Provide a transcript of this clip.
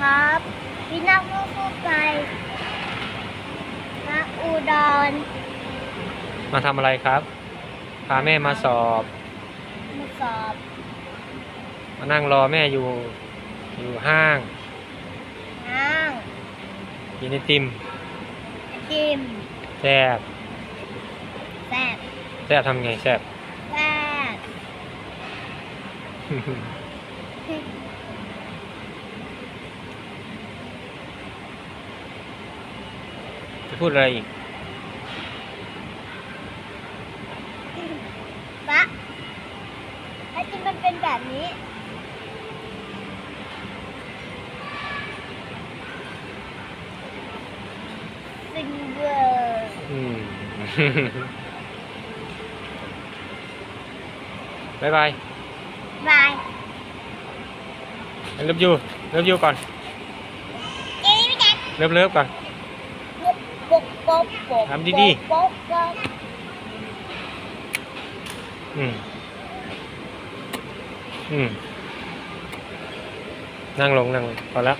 ครับพี่นักลูกคู่ไปมาอุดรมาทำอะไรครับ พาแม่มาสอบ มาสอบ มานั่งรอแม่อยู่ อยู่ห้าง ห้างกินไอติมจิมแซ่บแซ่บแซ่บทำไงแซ่บแซ่บ จะพูดอะไรอีกปะไอติมมันเป็นแบบนี้ ซิงเวอร์อืม บายบายบายเลิฟยูเลิฟยูก่อน เจ๊ไม่ได้เลิฟเลิฟก่อนปุ๊บปุ๊บปุ๊บปุ๊บ ทำดีๆ อืม อืม นั่งลง นั่งลงพอแล้ว